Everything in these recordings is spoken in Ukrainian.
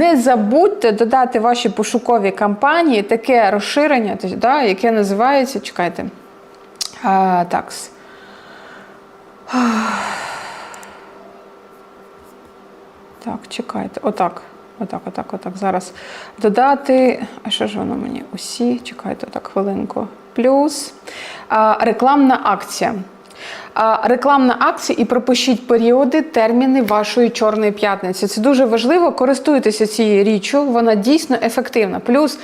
Не забудьте додати ваші пошукові кампанії таке розширення, да, яке називається, чекайте, а, такс. Так, чекайте. Отак. Отак, отак, отак. Зараз додати. А що ж воно мені? Усі, чекайте, отак, хвилинку. Плюс а, рекламна акція. Рекламна акція і пропишіть періоди, терміни вашої чорної п'ятниці. Це дуже важливо. Користуйтеся цією річчю, вона дійсно ефективна. Плюс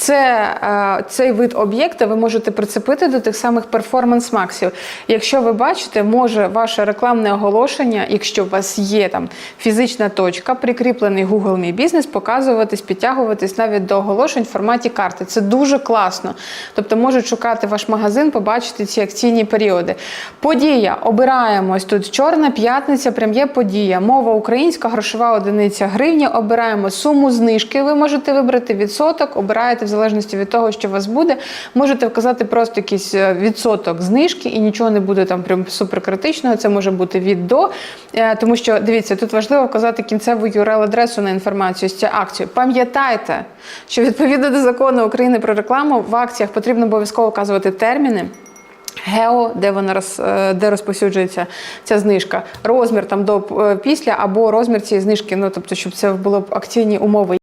це, е, цей вид об'єкта ви можете прицепити до тих самих перформанс-максів. Якщо ви бачите, може ваше рекламне оголошення, якщо у вас є там фізична точка, прикріплений Google Мій бізнес, показуватись, підтягуватись навіть до оголошень в форматі карти. Це дуже класно. Тобто можуть шукати ваш магазин, побачити ці акційні періоди. Подія. Обираємо ось тут чорна п'ятниця, прям є подія. Мова українська, грошова одиниця гривня. Обираємо суму знижки. Ви можете вибрати відсоток, обираєте в залежності від того, що у вас буде. Можете вказати просто якийсь е, відсоток знижки і нічого не буде там прям суперкритичного. Це може бути від до. Е, Тому що дивіться, тут важливо вказати кінцеву URL-адресу на інформацію з цією акцією. Пам'ятайте, що відповідно до закону України про рекламу в акціях потрібно обов'язково вказувати терміни. Гео, де вона роз, е, де розповсюджується ця знижка, розмір там до е, після або розмір цієї знижки. Ну тобто, щоб це було б акційні умови.